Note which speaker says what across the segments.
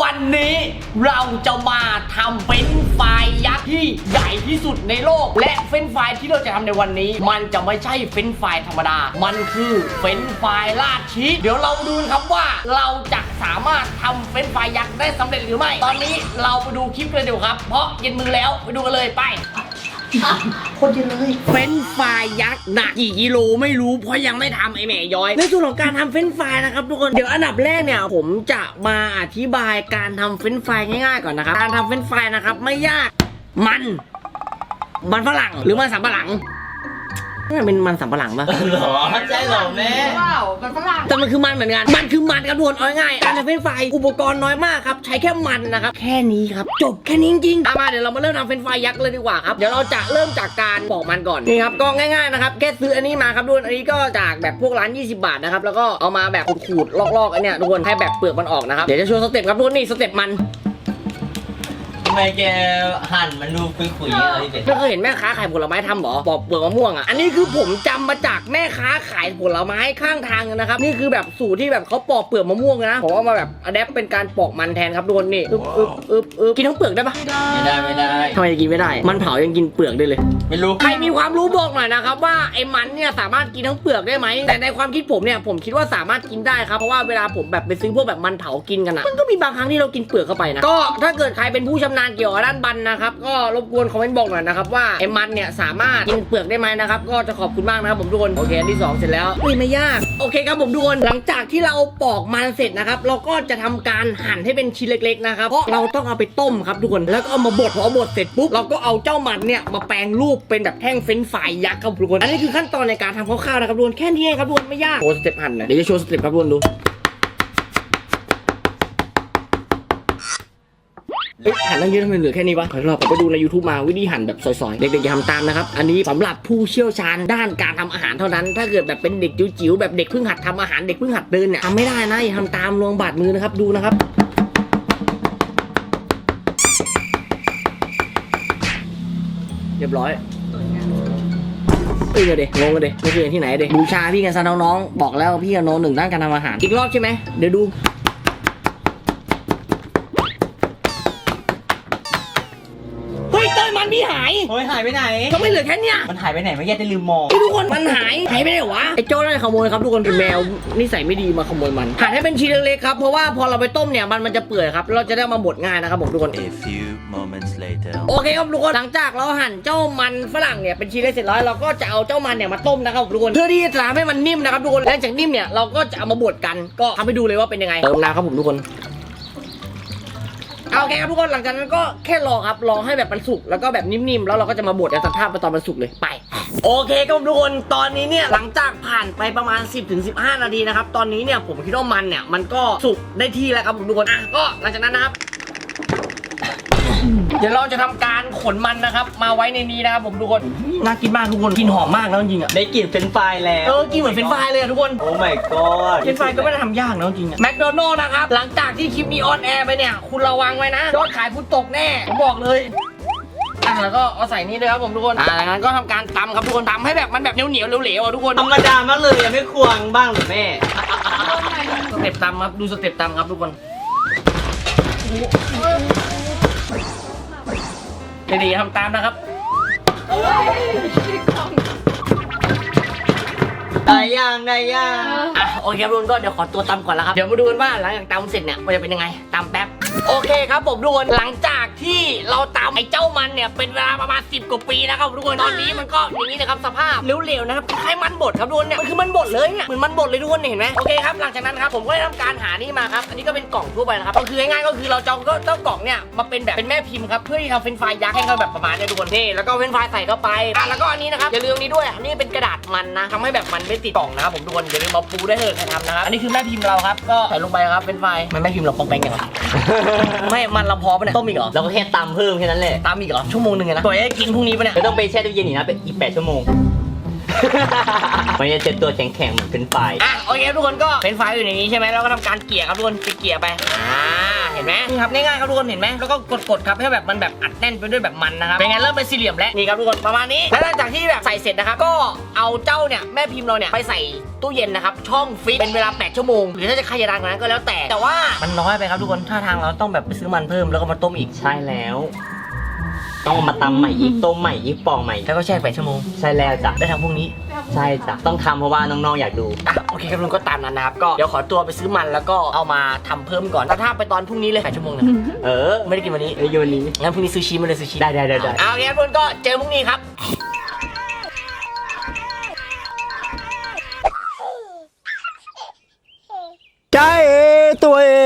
Speaker 1: วันนี้เราจะมาทำเฟรนช์ฟยักษ์ที่ใหญ่ที่สุดในโลก และเฟรนช์ฟที่เราจะทำในวันนี้ มันจะไม่ใช่เฟรนช์ฟธรรมดา มันคือเฟรนช์ฟรายราดชีสเดี๋ยวเราดูครับว่าเราจะสามารถทำเฟรนช์ฟยยักษ์ได้สำเร็จหรือไม่ ตอนนี้เราไปดูคลิปกันเดี๋ยวครับ เพราะเย็นมือแล้วไปดูกันเลยไป คนเยอะเลยเฟรนฟรายยักษ์หนักกี่กิโลไม่รู้เพราะยังไม่ทำไอแหม่ย้อย ในส่วนของการทำเฟรนฟรายนะครับทุกคนเดี๋ยวอันดับแรกเนี่ยผมจะมาอธิบายการทำเฟรนฟรายง่ายๆก่อนนะครับการทำเฟรนฟรายนะครับไม่ยากมัน มันฝรั่งหรือมันสำปะหลัง นี่เป็นมันสำปะหลังปะ
Speaker 2: หรอใช่เหรอแม่
Speaker 3: ว้าวมันฝรั่ง
Speaker 1: แต่มันคือมันเหมือนกัน มันคือมันครับทุกคนเอาง่ายๆการทำเฟรนช์ฟรายอุปกรณ์น้อยมากครับใช้แค่มันนะครับแค่นี้ครับจบแค่นี้จริงๆเอามาเดี๋ยวเรามาเริ่มทำเฟรนช์ฟรายยักษ์เลยดีกว่าครับเดี๋ยวเราจะเริ่มจากการปอกมันก่อนนี่ครับก็ง่ายๆนะครับแค่ซื้ออันนี้มาครับทุกคนอันนี้ก็จากแบบพวกร้าน 20 บาทนะครับแล้วก็เอามาแบบขูดๆลอกๆอันเนี้ยทุกคนให้แบบเปลือกมันออกนะครับเดี๋ยวจะโชว์สเต็ปครับทุกคนนี่สเต็ปมัน
Speaker 2: ทำ ไมแกหั่นมันดูคุยๆอะไรเป็ด
Speaker 1: ไม่เคยเห็นแม่ค้าขายผลไม้ทำหรอปอกเปลือกมะม่วงอะ อันนี้คือผมจำมาจากแม่ค้าขายผลไม้ข้างทางนะครับ นี่คือแบบสูตรที่แบบเขาปอกเปลือกมะม่วงนะ ผมเอามาแบบอัดแอปเป็นการปอกมันแทนครับทุกคนนี่อึ๊บอึ๊บอึ๊บอึ๊บกินทั้งเปลือกได้ปะ
Speaker 2: ไม่ได้ไม่ได้
Speaker 1: ทำไมจะกินไม่ได้ มันเผายังกินเปลือกได้เลย
Speaker 2: ไม่รู้
Speaker 1: ใครมีความรู้บอกหน่อยนะครับว่าไอ้มันเนี่ยสามารถกินทั้งเปลือกได้ไหม แต่ในความคิดผมเนี่ยผมคิดว่าสามารถกินได้ครับ เพราะว่าเวลาผมแบบไปซื้อพวกแบบมันเผากินกันอะมันก็มีบางครั้งที่เรากินเปลือกเข้าไปนะ ก็ถ้าเกิดใครเป็นผู้ชำนาญเกี่ยวกับด้านบันนะครับ ก็รบกวนคอมเมนต์บอกหน่อยนะครับว่าไอ้มันเนี่ยสามารถกินเปลือกได้ไหมนะครับ ก็จะขอบคุณมากนะครับผมทุกคนโอเคอันที่สองเสร็จแล้วอุ้ยไม่ยากโอเคครับผมทุกคนหลังจากที่เราปอกมันเสร็จนะครับ เราก็จะทำการหั่นให้เป็นชิ้นเล็กๆนะครับเพราะเราต้องเอาไปต้มครับทุกคนแล้วก็เอามาบดพอบดเสร็จปุ๊บเราก็เอาเจ้ามันเนี่ยมาแปลงรูปเป็นแบบแท่งเฟรนช์ฟรายยักษ์ครับทุกคนอันนี้คือขั้นตอนในการทำคร่าวๆนะครับทุกคนแค่นี้เองครับทุกคนไม่ยากโชว์สเต็ปหั่นนะเดี๋ยวจะโชว์สเต็ปครับทุกคนดู เอ้ยหั่นตั้งเยอะทำไมเหลือแค่นี้วะขอรอบผมไปดูใน YouTube มาวิธีหั่นแบบซอยๆ เด็กๆอย่าทำตามนะครับ อันนี้สำหรับผู้เชี่ยวชาญด้านการทำอาหารเท่านั้น ถ้าเกิดแบบเป็นเด็กจิ๋วๆแบบเด็กเพิ่งหัดทำอาหารเด็กเพิ่งหัดเดินเนี่ยทำไม่ได้นะอย่าทำตามลวงบาดมือนะครับดูนะครับเรียบร้อยเอ้ยเดี๋ยวเดงงกันเดไม่เคยเห็นที่ไหนเดบูชาพี่กันซะน้องๆบอกแล้วพี่กับโนหนึ่งด้านการทำอาหาร อีกรอบใช่ไหมเดี๋ยวดูาย
Speaker 2: เฮ้ยหายไปไหน
Speaker 1: ก็ไม่เหลือแค่เนี้ย
Speaker 2: มันหายไปไหนไม่แย่จะลืมมอง
Speaker 1: พี่ทุกคนมันหายหายไปไหนวะไอ้โจ้ได้ขโมยครับทุกคนเป็นแมวนิสัยไม่ดีมาขโมยมันหั่นให้เป็นชิ้นเล็กๆครับเพราะว่าพอเราไปต้มเนี่ยมันมันจะเปื่อยครับเราจะได้เอามาบดง่ายนะครับผมทุกคน
Speaker 4: A few moments later.
Speaker 1: โอเคครับทุกคนหลังจากเราหั่นเจ้ามันฝรั่งเนี่ยเป็นชิ้นเล็กเสร็จแล้วเราก็จะเอาเจ้ามันเนี่ยมาต้มนะครับทุกคนเพื่อที่จะทำให้มันนิ่มนะครับทุกคนหลังจากนิ่มเนี่ยเราก็จะเอามาบดกันก็ทำให้ดูเลยว่าเป็นยังไงเติมน้ำครับผมทุกคนเอา โอเคครับทุกคนหลังจากนั้นก็แค่รอครับรอให้แบบมันสุกแล้วก็แบบนิ่มๆแล้วเราก็จะมาบดกันสภาพไปตอนมันสุกเลยไปโอเคครับทุกคนตอนนี้เนี่ยหลังจากผ่านไปประมาณ 10-15 นาทีนะครับตอนนี้เนี่ยผมคิดว่ามันเนี่ยมันก็สุกได้ที่แล้วครับผมทุกคนอะก็หลังจากนั้นนะครับ เดี๋ยวเราจะทำการขนมันนะครับ มาไว้ในนี้นะครับผมทุกคนน่ากินมากทุกคนกินหอมมากแล้วจริงๆอะ
Speaker 2: ได้กลิ่นเป็นไฟล์แล้ว
Speaker 1: เออกินเหมือนเฟรนช์ฟรายเลยอะทุกคน
Speaker 2: โอ้ my god
Speaker 1: เฟรนช์ฟรายก็ไม่ได้ทำยากนะจริงๆแมคโดนัลล์นะครับ หลังจากที่คลิปนี้ออนแอร์ไปเนี่ย คุณระวังไว้นะยอดขายคุณตกแน่ผมบอกเลยอะแล้วก็เอาใส่นี่เลยครับผมทุกคนอ่าดังนั้นก็ทำการตำครับทุกคนตำให้แบบมันแบบเหนียวเหนียวๆเหลวๆอะทุกคน
Speaker 2: ธรรมดามากเลยยังไม่ควงบ้างเหรือแม่
Speaker 1: สเต็ปตำครับดูสเต็ปตำครับทุกคน ดีๆทำตามนะครับ
Speaker 2: ได้ย่างได้ย่าง
Speaker 1: อะโอเคครับทุกคนก็เดี๋ยวขอตัวตำก่อนแล้วครับ เดี๋ยวมาดูกันว่าหลังจากตำเสร็จเนี่ยมันจะเป็นยังไงตำแป๊บ โอเคครับผมทุกคนหลังจาก ที่เราตำไอ้เจ้ามันเนี่ยเป็นเวลาประมาณ 10 กว่าปีนะครับทุกคนตอนนี้มันก็อย่างนี้นะครับสภาพเหลวๆนะครับคล้ายๆมันบดครับทุกคนเนี่ยมันคือมันบดเลยเนี่ยเหมือนมันบดเลยทุกคนเนี่ยเห็นไหมโอเคครับหลังจากนั้นครับผมก็ได้ทำการหานี่มาครับอันนี้ก็เป็นกล่องทั่วไปนะครับก็คือง่ายๆก็คือเราจะเอาเจ้ากล่องเนี่ยมาเป็นแบบเป็นแม่พิมพ์ครับเพื่อที่ทำเฟรนฟรายยักษ์ให้เขาแบบประมาณเนี้ทุกคนนี่แล้วก็เฟรนฟรายใส่เข้าไปอะแล้วก็อันนี้นะครับอย่าลืมนี้ด้วยอันนี้เป็นกระดาษมันนะทำให้แบบมันไม่ติดกล่องนะครับผมทุกคนอย่าลืมมาปูได้เถอะใครทำนะครับอันนี้คือแม่พิมพ์เราครับก็ใส่ลงไปครับเฟรนฟรายมันแม่พิมพ์เราปองแปงอย่างไรไม่มันเราพอปะเนี่ยต้มอีกเหรอ
Speaker 2: เราก็แค่ตำเพิ่มแค่นั้นแหละ
Speaker 1: ตามอีกเหรอชั่วโมงหนึ่งอะนะตัวเอ้กินพรุ่งนี้ปะเนี่ย
Speaker 2: ไม่ต้องไปแช่ตู้เย็นอีกนะเป็นอีก8ชั่วโมง มันจะเจ็บตัวแข็งๆเหมือนเป็นไฟ
Speaker 1: อะโอเคทุกคนก็เป็นไฟล์อยู่ในนี้ใช่ไหมแล้วก็ทำการเกลี่ยครับทุกคนเกลี่ยไปอ่าเห็นไหมนี่ครับง่ายๆครับทุกคนเห็นไหมแล้วก็กดๆครับให้แบบมันแบบอัดแน่นไปด้วยแบบมันนะครับเป็นไงเริ่มเป็นสี่เหลี่ยมแล้วนี่ครับทุกคนประมาณนี้แล้วหลังจากที่แบบใส่เสร็จนะครับก็เอาเจ้าเนี่ยแม่พิมพ์เราเนี่ยไปใส่ตู้เย็นนะครับช่องฟรีซเป็นเวลา 8 ชั่วโมง หรือถ้าจะขยันกว่านั้นก็แล้วแต่แต่ว่ามันน้อยไปครับทุกคนถ้าทางเราต้องแบบไปซื้อมันเพิ่มแล้วก็มาต้มอีก
Speaker 2: ใช่แล้ว ต้องเอามาตำใหม่อีกต้มใหม่อีกปองใหม่
Speaker 1: แล้วก็แช่8ชั่วโมง
Speaker 2: ใช่แล้วจ้ะ
Speaker 1: ได้ทำพรุ่งนี้
Speaker 2: ใช่จ้ะต้องทำเพราะว่าน้องๆอยากดู
Speaker 1: อะโอเคครับลุงก็ตามนั้นนะครับ ก็เดี๋ยวขอตัวไปซื้อมันแล้วก็เอามาทำเพิ่มก่อนแต่ถ้าไปตอนพรุ่งนี้เลย8ชั่วโมงนะ
Speaker 2: เออ
Speaker 1: ไม่ได้กินวันนี้
Speaker 2: ในวันนี้
Speaker 1: งั้นพรุ่งนี้ซูชิมาเลยซูชิ
Speaker 2: ได้ได้ได้ได้
Speaker 1: เอางั้นเพื่อนก็เจอพรุ่งนี้ครับ
Speaker 3: ใจตัวเอง
Speaker 1: เล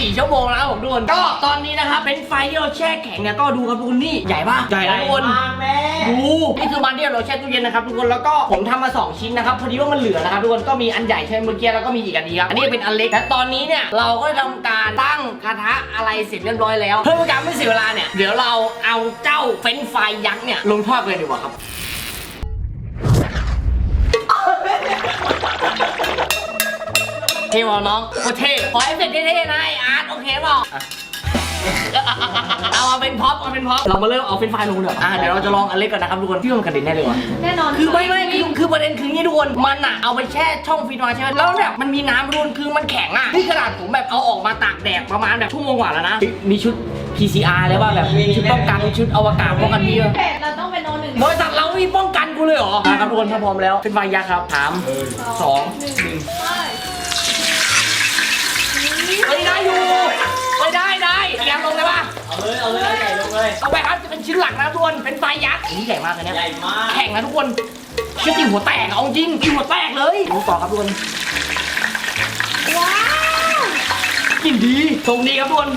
Speaker 1: 4 ชั่วโมงแล้วผมทุกคนก็ตอนนี้นะครับเป็นไฟที่เราแช่แข็งเนี่ยก็ดูครับทุกคนนี่ใหญ่ปะใหญ่ทุกคน มา
Speaker 2: แม่
Speaker 1: ดูนี่คือมันที่เราแช่ตู้เย็นนะครับทุกคนแล้วก็ผมทำมาสองชิ้นนะครับพอดีว่ามันเหลือนะครับทุกคนก็มีอันใหญ่ใช่ไหมเมื่อกี้แล้วก็มีอีกอันนี้ครับอันนี้เป็นอันเล็กแต่ตอนนี้เนี่ยเราก็ทำการตั้งคาถาอะไรเสร็จเรียบร้อยแล้วเพื่อเป็นการไม่เสียเวลาเนี่ยเดี๋ยวเราเอาเจ้าเฟ้นไฟยักษ์เนี่ยลงทอดเลยดีกว่าครับ เท่ว่ะน้องโคตเท่ขอให้เสร็จเท่ๆนะไอ้ ร์ตโอเคเปล่าเอามาเป็นพ็อปเอาเป็นพ็อปเรามาเริ่มเอาเป็นไฟล์ลงเดี๋ยวอะเดี๋ยวเราจะลองอันเล็กก่อนนะครับทุกคนพี่ว่ามันกระเด็นแน่เลยวะ
Speaker 5: แน่นอน
Speaker 1: คือไม่ไม่คือคือประเด็นคืองี้ทุกคนมันอะเอาไปแช่ช่องฟรีดมาใช่ไหมแล้วแบบมันมีน้ำรุนคือมันแข็งอะนี่ขนาดผมแบบเอาออกมาตากแดดประมาณแบบชั่วโมงกว่าแล้วนะมีชุด PCR เลยว่าแบบชุดป้องกันชุดอวกาศป้องกันพี่
Speaker 5: เพจเราต้องเป็นโนหนึ่ง
Speaker 1: บริษัทเรามีป้องกันกูเลยเหรอมาครับทุกคนถ้าพร้อมแล้วเป็นไฟยักษ์ครับสามสอง
Speaker 5: หนึ่งไป
Speaker 1: เฮ้ยได้อยู่เฮ้ยได้ได้แกมลงเลยป่ะ
Speaker 2: เอาเลยเอาเลยใหญ่ลง เลย
Speaker 1: เอาไปครับจะเป็นชิ้นหลักนะทุกคนเป็นไฟยักษ์นี่ใหญ่มากเลยเนี่ย
Speaker 2: ใหญ่มาก
Speaker 1: แข่งนะทุกคนเชื่อตีหัวแตกเอาจริงตีหัวแตกเลยดูต่อครับทุกคน
Speaker 5: ว้าว
Speaker 1: กินดีทรงดีครับทุกคน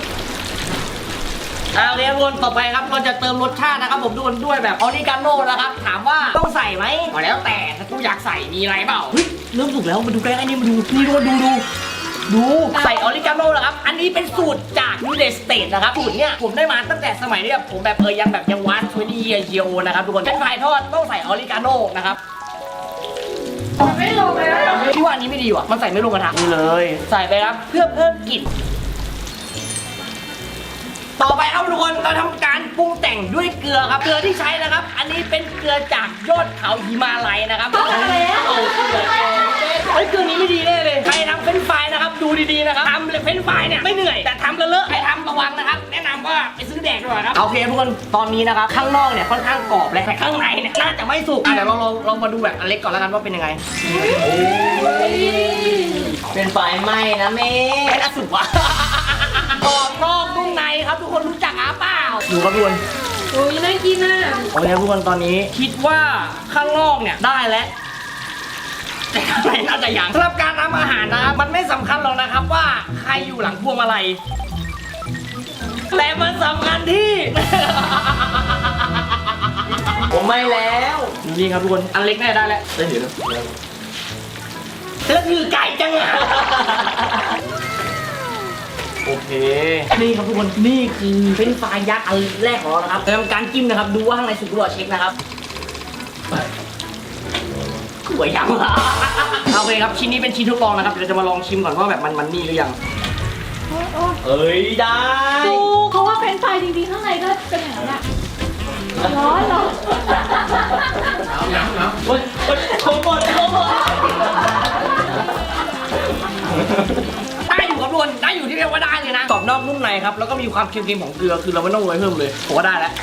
Speaker 1: เอาโอเคครับทุกคนต่อไปครับเราจะเติมรสชาตินะครับ ผมทุกคนด้วยแบบออริกาโน่นะครับ ถามว่าต้องใส่ไหมก็แล้วแต่ถ้ากูอยากใส่มีอะไรเปล่าเฮ้ยเริ่มสุกแล้วมาดูใกล้ๆนี่มาดูนี่ดูดูดูดู นะครับอันนี้เป็นสูตรจากยูเดสเตทนะครับ สูตรเนี้ยผมได้มาตั้งแต่สมัยที่แบบผมแบบเออยังแบบยังวัดทวีเยียโอนะครับทุกคนเป็นไฟทอดต้องใส่ออริกาโน่นะครับ
Speaker 5: ไม่ลงเลยนะ
Speaker 1: พี่ว่าอันนี้ไม่ดีว่ะ มันใส่ไม่ลงกระทะนี่เลย ใส่ไปครับ เพื่อเพิ่มกลิ่น ต่อไปครับทุกคนเราทำการปรุงแต่งด้วยเกลือครับ เกลือที่ใช้นะครับ อันนี้เป็นเกลือจากยอดเขาหิมาลัยนะครับ
Speaker 5: เอาแล้ว
Speaker 1: เฮ้ยเกลือนี้ไม่ดีแน่เลย ใครทำเฟรนช์ฟรายนะครับ ดูดีๆนะครับทำ เลยเฟรนช์ฟรายเนี่ยไม่เหนื่อยแต่ทำเลอะๆใครทำระวังนะครับ แนะนำว่าไปซื้อแดกดีกว่าครับโอเคทุกคนตอนนี้นะครับข้างนอกเนี่ยค่อนข้างกรอบเลยแต่ข้างในเนี่ยน่าจะไม่สุกอะเดี๋ยวเราลองลองมาดูแบบอันเล็กก่อนแล้วกันว่าเป็นยังไง
Speaker 2: เป็นไฟไหม้นะแม่
Speaker 1: ไม่น่าสุกว่ะกรอบนอกนุ่มในครับ ทุกคนรู้จักอาเปล่า ดูครับทุกคน
Speaker 5: โอ้ยน่ากินอะ
Speaker 1: โอเคทุกคนตอนนี้คิดว่าข้างนอกเนี่ยได้แล้วแต่ข้างในน่าจะยังสำหรับการทำอาหารนะครับมันไม่สำคัญหรอกนะค รับว่าใครอยู่หลังพวงมาลัยแต่มันสำคัญที่
Speaker 2: ผมไม่แล้ว
Speaker 1: ดูนี่ครับทุกคน อันเล็กแน่ได้แล้วได้เห็นแล้วคือไก่จังอะโอเค นี่ครับทุกคน นี่คือเป็นไฟรายยักษ์อันแรกของเรานะครับทำการจิ้มนะครับ ดูว่าข้างในสุกหรือเปล่าเช็คนะครับสวยยังอะโอเคครับ ชิ้นนี้เป็นชิ้นทดลองนะครับ เดี๋ยวจะมาลองชิมก่อนว่าแบบมันมันนี่หรือยัง
Speaker 2: เอ้ยได้
Speaker 5: ดูเขาว่าเป็นไฟจริงๆข้างในก็เป็นอย่างนั้นอะร้อนร้อน
Speaker 2: โอ๊ยโอ๊ยโคตรหมดโคตรหมด
Speaker 1: ได้อยู่ครับทุกคนได้อยู่ที่เรียกว่าได้เลยนะกรอบนอกนุ่มในครับ แล้วก็มีความเค็มๆของเกลือ คือเราไม่ต้องโรยเพิ่มเลยผมว่าได้แล้ว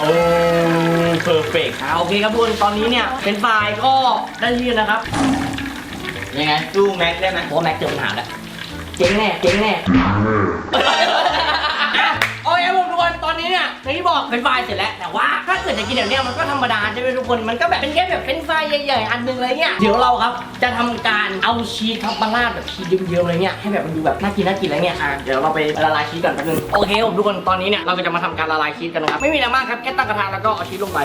Speaker 2: โอ้เพอร์เฟกต์
Speaker 1: อ่าโอเคครับทุกคนตอนนี้เนี่ยเป็นไฟล์ก็ได้ที่แล้วนะครับ
Speaker 2: ยังไง สู้แม็กได้ไหม
Speaker 1: เพราะว่าแม็กเจอปัญหาแล้ว เจ๊งแน่เจ๊งแน่โอเคผมทุกคนตอนนี้เนี่ยในที่บอกเป็นไฟล์เสร็จแล้วแต่ว่าถ้าเกิดจะกินแบบเนี้ยมันก็ธรรมดาใช่ไหมทุกคนมันก็แบบเป็นแค่แบบเป็นไฟล์ใหญ่ๆอันหนึงเลยเนี่ยเดี๋ยวเราครับจะทำการเอาชีสครับมาราดแบบชีสเยิ้มๆเลยเนี่ยให้แบบมันดูแบบน่ากินน่ากินอะไรเงี้ยอะเดี๋ยวเราไปละลายชีสก่อนแป๊บนึงโอเคทุกคนตอนนี้เนี่ยเราก็จะมาทำการละลายชีสกันนะครับไม่มีอะไรมากครับแค่ตั้งกระทะแล้วก็เอาชีสลงไป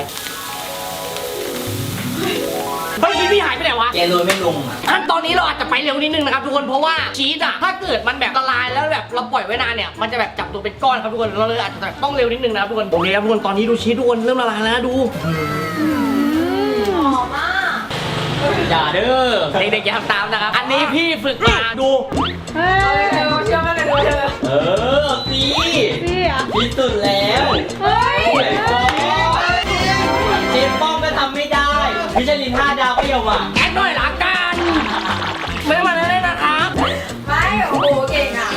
Speaker 1: พี่หายไปไหนวะ
Speaker 2: แกโดยไม่ลงอะ
Speaker 1: อันตอนนี้เราอาจจะไปเร็วนิดนึงนะครับทุกคนเพราะว่าชีสอะถ้าเกิดมันแบบละลายแล้วแบบเราปล่อยไว้นานเนี่ยมันจะแบบจับตัวเป็นก้อนครับทุกคนเราเลยอาจจะแบบต้องเร็วนิดนึงนะครับทุกคนโอเคครับทุกคนตอนนี้ดูชีสทุกคนเริ่มละลายแล้วดู
Speaker 5: หอมมาก
Speaker 2: อย่าเด้อ
Speaker 1: เด็กๆอย่าทำตามนะครับ อันนี้พี่ฝึกมาดู
Speaker 5: เฮ้ยเชื่อมันเลยเอ
Speaker 2: อพี่
Speaker 5: พี่อะ
Speaker 2: พี่สุแล้ว
Speaker 5: เฮ้ย
Speaker 2: เจมป้อมก็ทำไม่ได้ พิชลินห้าดาวก็อยอมอะ
Speaker 1: แอคหน่อยลักกัน ไม่มาเล่นๆนะครับ
Speaker 5: ไม่โอ้โหเก่งอะ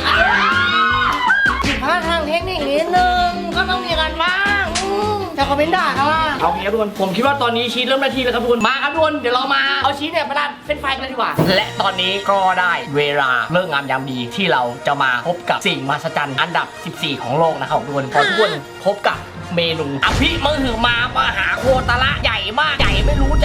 Speaker 1: ผิดพลาดทางเทคนิคนิดนึง ก็ต้องมีกันบ้างอืแต่คอมเมนต์ด่าเขาล่ะเอางี้ครับทุกคน ผมคิดว่าตอนนี้ชีสเริ่มนาทีแล้วครับทุกคน มาครับทุกคน เดี๋ยวเรามาเอาชีสเนี่ยมาดันเป็นไฟกันเลยดีกว่า และตอนนี้ก็ได้เวลาเรื่องงามยามดีที่เราจะมาพบกับสิ่งมหัศจรรย์อันดับ 14 ของโลกนะครับทุกคนขอทุกคนพบกับเมนูอภิมหึมามหาโคตระใหญ่มาก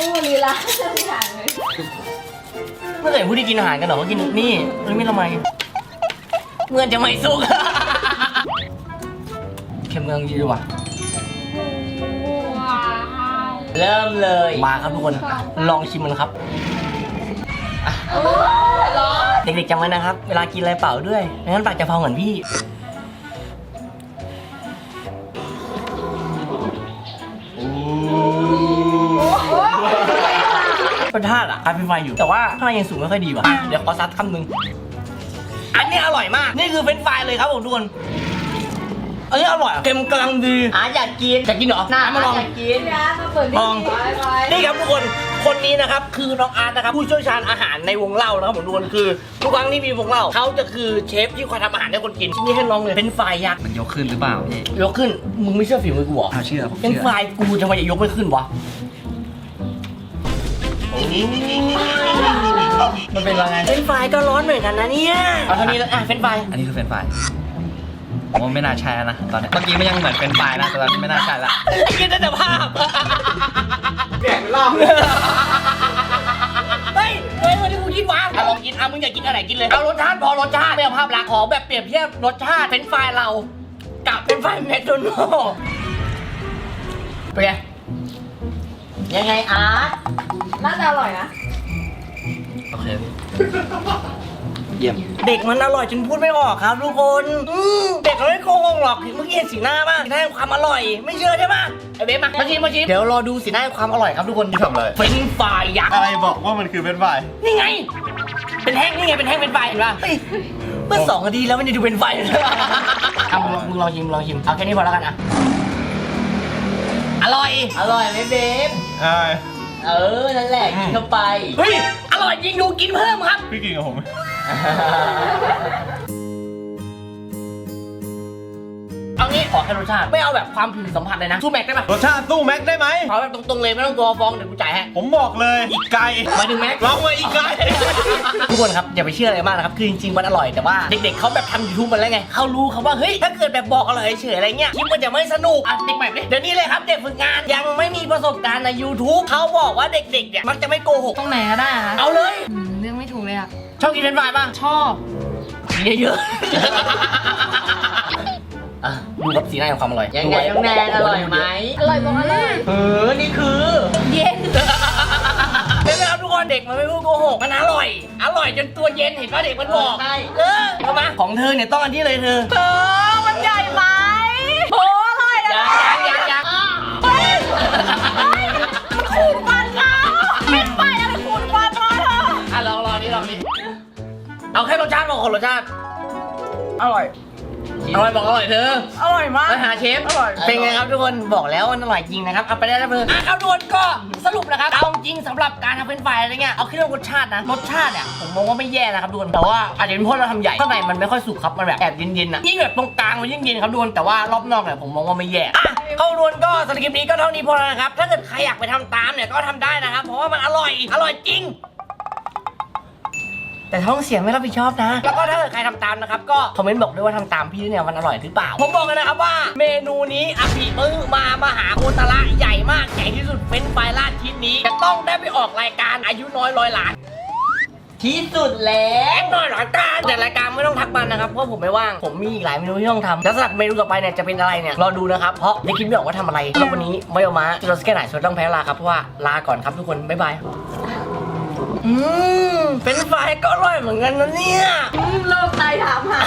Speaker 5: อ้ลีลาทุกอย่างเลย
Speaker 1: เมื่อไหร่ผู้ที่กินอาหารกันเหรอก็กินนี่เฮ้ยไม่ทำไมเมื่อนจะไม่สุกเค็มกำลังดีดีว่ะ
Speaker 5: ว้าว
Speaker 2: เริ่มเลย
Speaker 1: มาครับทุกคนอะลองชิมมันครับ
Speaker 5: โอ้ยร้อน
Speaker 1: เด็กๆจำไว้นะครับ เวลากินอะไรเปล่าด้วยไม่งั้นปากจะพองเหมือนพี่ ชาติอะคล้ายเป็นไฟอยู่แต่ว่าข้างในยังสูงไม่ค่อยดีว่ะเดี๋ยวขอซัดคำหนึ่งอันนี้อร่อยมาก นี่คือเฟรนช์ฟรายเลยครับผมทุกคนอันนี้อร่อยอะเค็มกำลังดี
Speaker 2: อาอยากกิน
Speaker 1: จะกินเหรอ
Speaker 2: น่า
Speaker 1: มาลอง
Speaker 2: อยากกิน
Speaker 5: พี่อาร์ตมาเปิด
Speaker 1: ลอง
Speaker 5: ไปไป
Speaker 1: นี่ครับทุกคนคนนี้นะครับคือน้องอาร์ตนะครับผู้เชี่ยวชาญอาหารในวงเล่านะครับผมทุกคนคือทุกครั้งที่มีวงเล่าเขาจะคือเชฟที่คอยทำอาหารให้คนกินที่นี่ให้ลองเลยเป็นไฟยักษ์
Speaker 3: มันยกขึ้นหรือเปล่าพี่
Speaker 1: ยกขึ้นมึงไม่เชื่อฝีมือกูเหรอ
Speaker 3: เอาเชื่อผม
Speaker 1: เป็น
Speaker 3: เชื่อ
Speaker 1: ไฟกูทำไมจะยกไม่ขึ้นวะ
Speaker 3: มันเป็นยังไง
Speaker 1: เป็นไฟก็ร้อนเหมือนกันนะเนี่ย เอาเท่านี้แล้วอะเป็นไฟ
Speaker 3: อันนี้คือเฟรนช์ฟผมว่าไม่น่าใช่แล้วนะตอนนี้เมื่อกี้มันยังเหมือนเฟรนช์ฟรายนะแต่ตอนนี้ไม่น่าใช่ละ
Speaker 1: ไอ้กินแต่ภาพ
Speaker 3: เปลี่ยนรอบ
Speaker 1: เฮ้ยเฮ้ยวันนี้กูคิดวะอะลองกินอะมึงอยากกินอะไรกินเลยเอารสชาติพอรสชาติไม่เอาภาพลักษณ์ขอแบบเปรียบเทียบรสชาติเป็นไฟเรา กับเป็นไฟแมคโดนัลด์เป็นไง
Speaker 2: ยังไงอาร์ต
Speaker 5: น่าจะอร่อยนะ
Speaker 3: โอเคเยี่ยม
Speaker 1: เด็กมันอร่อยจนพูดไม่ออกครับทุกคนอืมเด็กเขาไม่โกหกหรอกเมื่อกี้เห็นสีหน้าป่ะสีหน้าแห่งความอร่อย ไม่เชื่อใช่ปะไอเบ๊มามาชิมมาชิมเดี๋ยวรอดูสีหน้าแห่งความอร่อยครับทุกคน
Speaker 3: นี่ทำอะไร
Speaker 1: เฟรนช์ฟรายยักษ์
Speaker 3: อะไรบอกว่ามันคือเฟรนช์ฟราย
Speaker 1: นี่ไง เป็นแห้งนี่ไงเป็นแห้งเป็นไฟเห็นป่ะเฮ้ยเมื่อสองนาทีแล้วมันจะดูเป็นไฟเลยเอามึงลองมึงลองชิมมึงลองชิมเอาแค่นี้พอแล้วกันอะอร่อย
Speaker 2: อร่อยไหมเบฟ
Speaker 3: ใช่
Speaker 2: เออ นั่นแหละ กินเข้าไป
Speaker 1: เฮ้ย อร่อยจริงดูกินเพิ่มครับ
Speaker 3: พี่กินกับผม
Speaker 1: เอางี้ขอแค่รสชาติ ไม่เอาแบบความผิวสัมผัสเลยนะ สู้แม็กได้ปะ
Speaker 3: รสชาติตู้แม็กได้ไหม
Speaker 1: ขอแบบตรงๆเลยไม่ต้องตัวฟองเดี๋ยวกูจ่ายให้
Speaker 3: ผมบอกเลยอีกไกล
Speaker 1: หมายถึงแม็ก
Speaker 3: ลองมาอีกไกล
Speaker 1: ทุกคนครับอย่าไปเชื่ออะไรมากนะครับคือจริงๆมันอร่อยแต่ว่าเด็กๆเขาแบบทำยูทูบมาแล้วไงเขารู้ครับว่าเฮ้ยถ้าเกิดแบบบอกอร่อยเฉยๆอะไรเงี้ยคลิปมันจะไม่สนุกอะเด็กใหม่ดิเดี๋ยวนี้เลยครับเด็กฝึกงานยังไม่มีประสบการณ์ใน YouTube เขาบอกว่าเด็กๆเนี่ยมักจะไม่โกหก
Speaker 6: ตรงไหนก็ได้อะคะ
Speaker 1: เอาเลย
Speaker 6: อืมเรื่องไม่ถูกเลยอะ
Speaker 1: ชอบกินเป็นไฟรายป่ะ
Speaker 6: ชอบ
Speaker 1: เยอะๆอะ ดูครับสีหน้าของความอร่อย
Speaker 2: ยังไงน้องแนนอร่อยไหม
Speaker 5: อร่อยบอกอร่อย
Speaker 2: เออ นี่คือ
Speaker 5: เย็น
Speaker 1: เห็นไหมครับทุกคนเด็กมันไม่พูดโกหกมันอร่อย อร่อยจนตัวเย็นเห็นป่ะเด็กมันบอก
Speaker 2: ใช่
Speaker 1: เออเอามาของเธอเนี่ยต้องอันที่เลยเธอ
Speaker 5: เออมันใหญ่ไหมโอ้อร่อยนะ
Speaker 1: ยังยังยังยัง
Speaker 5: เฮ้ยเฮ้ยมันขูดฟันเราเป็นไฟอะไรขูดฟันเราเธอ
Speaker 1: อะลองลองนี่ลองนี่เอาแค่รสชาติบอกคนรสชาติอร่อย
Speaker 2: ชิม
Speaker 1: อร่อยบอกอร่อยเธอ
Speaker 5: อร่อยมาก
Speaker 1: มาหาเชฟ
Speaker 5: อร่อย
Speaker 1: เป็นไงครับทุกคนบอกแล้วมันอร่อยจริงนะครับเอาไปได้แล้วเพื่อนอะครับทุกคนก็สรุปนะครับเอาจริงสำหรับการทำเป็นไฟรายอะไรเงี้ยเอาแค่เรื่องรสชาตินะรสชาติเนี่ยผมมองว่าไม่แย่นะครับทุกคนแต่ว่าอาจจะเป็นเพราะเราทำใหญ่ข้างในมันไม่ค่อยสุกครับมันแบบแอบเย็นๆนะยิ่งแบบตรงกลางมันยิ่งเย็นครับทุกคนแต่ว่ารอบนอกเนี่ยผมมองว่าไม่แย่อะเข้าทุกคนก็สำหรับคลิปนี้ก็เท่านี้พอแล้วนะครับถ้าเกิดใครอยากไปทำตามเนี่ยก็ทำได้นะครับเพราะว่ามันอร่อยอร่อยจริง แต่ท้องเสียงไม่รับผิดชอบนะ แล้วก็ถ้าเกิดใครทำตามนะครับ ก็คอมเมนต์บอกด้วยว่าทำตามพี่เนี่ยมันอร่อยหรือเปล่า ผมบอกเลยนะครับว่าเมนูนี้อภิมือมามหาโคตระใหญ่มากใหญ่ที่สุดเฟ้นไฟราดชิ้นนี้จะต้องได้ไปออกรายการอายุน้อยร้อยล้าน
Speaker 2: ที่สุดแล้
Speaker 1: อ
Speaker 2: ว
Speaker 1: หน่อยหลังการแต่รายการไม่ต้องทักมันนะครับเพราะผมไม่ว่างผมมีอีกหลายเมนูที่ต้องทำแล้วสำหรับเมนูต่อไปเนี่ยจะเป็นอะไรเนี่ยรอดูนะครับเพราะในคลิปไม่บอกว่าทำอะไรแล้ววันนี้ไม่เอามาเราสแกนไหนชดต้องแพ้ลาครับเพราะว่าลาก่อนครับทุกคนบ๊ายบาย อืมเป็นไฟก็อร่อยเหมือนกันนะเนี่ย
Speaker 5: อืมเริ่มใจถามหา